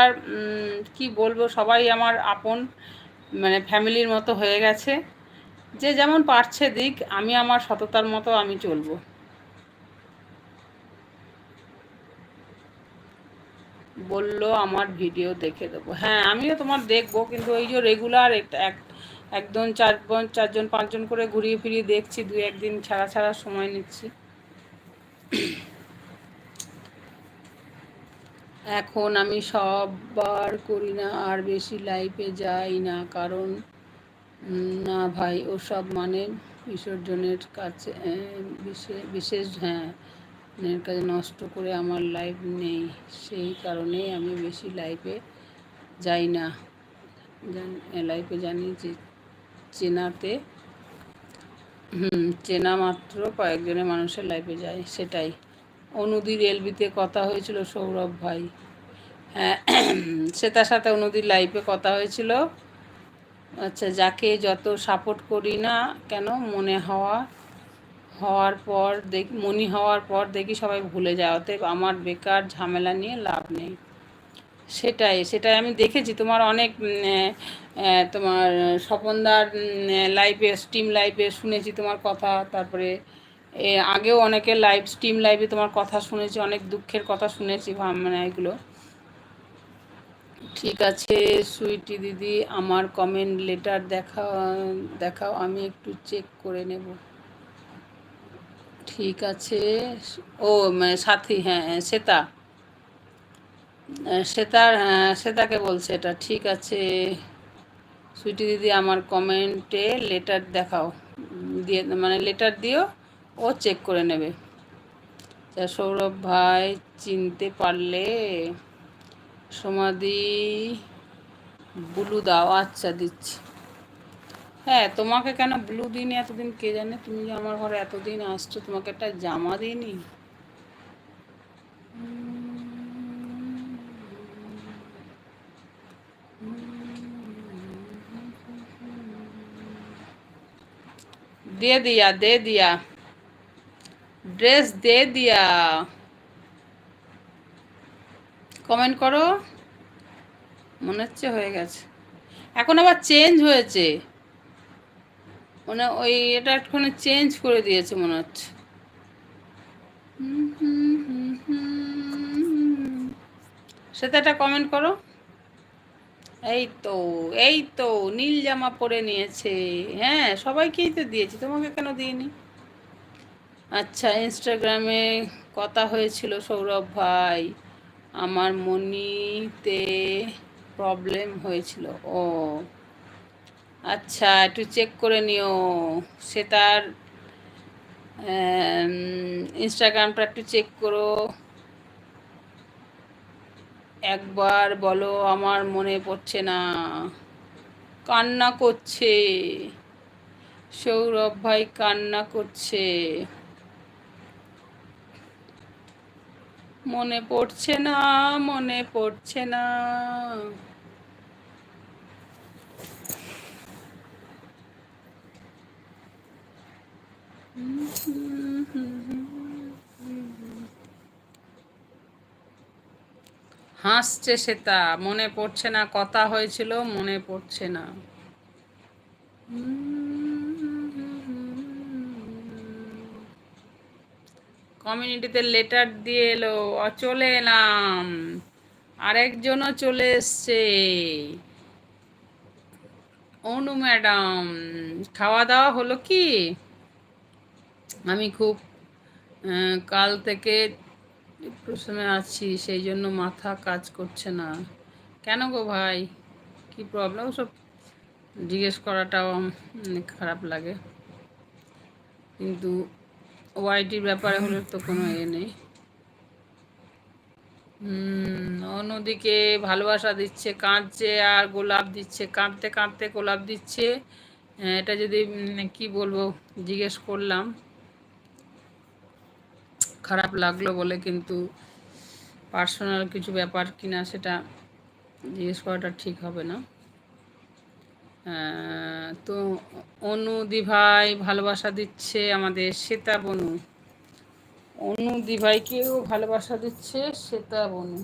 আর কি বলব, সবাই আমার আপন মানে ফ্যামিলির মতো হয়ে গেছে। যে যেমন পারছে দিক, আমি আমার সততার মতো আমি চলবো। বলল, আমার ভিডিও দেখে দেবো। হ্যাঁ আমিও তোমার দেখব, কিন্তু ওই যে রেগুলার এক, একজন চারজন চারজন, পাঁচজন করে ঘুরিয়ে ফিরিয়ে দেখছি দু একদিন ছাড়া ছাড়া সময় নিচ্ছি। এখন আমি সববার করি না, আর বেশি লাইফে যাই না, কারণ না ভাই, ওসব মানে বিসর্জনের কাছে বিশেষ হ্যাঁ কাছে নষ্ট করে আমার লাইফ নেই। সেই কারণে আমি বেশি লাইফে যাই না। লাইফে জানি যে, চেনাতে চেনা মাত্র কয়েকজনের মানুষের লাইফে যায় সেটাই। অনুদির এলবিতে কথা হয়েছিল সৌরভ ভাই। সে তার সাথে অনুদির লাইফে কথা হয়েছিল। আচ্ছা যাকে যত সাপোর্ট করি না কেন, মনে হওয়া, হওয়ার পর দেখি, মনি হওয়ার পর দেখি সবাই ভুলে যায়, অতএব আমার বেকার ঝামেলা নিয়ে লাভ নেই। সেটাই সেটাই আমি দেখেছি। তোমার অনেক তোমার স্বপনদার লাইভে স্টিম লাইভে শুনেছি তোমার কথা। তারপরে আগেও অনেকের লাইভ স্টিম লাইভে তোমার কথা শুনেছি, অনেক দুঃখের কথা শুনেছি মানে এগুলো। ঠিক আছে, সুইটি দিদি, আমার কমেন্ট লেটার দেখা দেখাও, আমি একটু চেক করে নেব। ঠিক আছে, ও সাথী হ্যাঁ শ্বেতা। শ্বেতার হ্যাঁ শ্বেতাকে বলছে এটা, ঠিক আছে। সুইটি দিদি, আমার কমেন্টে লেটার দেখাও, দিয়ে মানে লেটার দিও, ও চেক করে নেবে। সৌরভ ভাই, চিনতে পারলে। সমাধি ব্লু দাও আচ্ছা দিচ্ছি হ্যাঁ তোমাকে কেন ব্লু দিন এতদিন কে জানে তুমি যে আমার ঘরে এতদিন আসছো তোমাকে একটা জামা দিইনি दे दिया दे दिया ড্রেস দে দিয়া কমেন্ট করো মনে হচ্ছে হয়ে গেছে। এখন আবার চেঞ্জ হয়েছে। মানে ওই এটা একটুখানি চেঞ্জ করে দিয়েছে মনে হচ্ছে। সেটা একটা কমেন্ট করো। এই তো এই তো, নীল জামা পরে নিয়েছে। হ্যাঁ সবাইকেই তো দিয়েছি, তোমাকে কেন দিইনি? আচ্ছা ইনস্টাগ্রামে কথা হয়েছিল সৌরভ ভাই। আমার মনিতে প্রবলেম হয়েছিল। ও আচ্ছা একটু চেক করে নিও। সে তার ইনস্টাগ্রামটা একটু চেক করো। একবার বলো, আমার মনে পড়ছে না। কান্না করছে। সৌরভ ভাই কান্না করছে। মনে পড়ছে না, মনে পড়ছে না। হাসছে সেটা মনে পড়ছে না, কথা হয়েছিল, মনে পড়ছে না। কমিউনিটিতে লেটার দিয়ে এলো চলে এলাম। আরেকজনও চলে এসছে। অনু ম্যাডাম খাওয়া দাওয়া হলো কি? আমি খুব কাল থেকে ডিপ্রেশনে আছি, সেই জন্য মাথা কাজ করছে না। কেন গো ভাই? কি প্রবলেম সব জিজ্ঞেস করাটাও খারাপ লাগে। কিন্তু ওয়াইটির ব্যাপারে হলে তো কোনো এ নেই। অন্যদিকে ভালোবাসা দিচ্ছে, কাঁদছে আর গোলাপ দিচ্ছে, কাঁদতে কাঁদতে গোলাপ দিচ্ছে। এটা যদি কি বলব, জিজ্ঞেস করলাম। খারাপ লাগল বলে কিন্তু পার্সোনাল কিছু ব্যাপার কিনা সেটা জিজ্ঞেস করাটা ঠিক হবে না। তো অনুদি ভাই ভালোবাসা দিচ্ছে আমাদের শ্বেতা বনু। অনুদি ভাইকেও ভালোবাসা দিচ্ছে শ্বেতা বনু।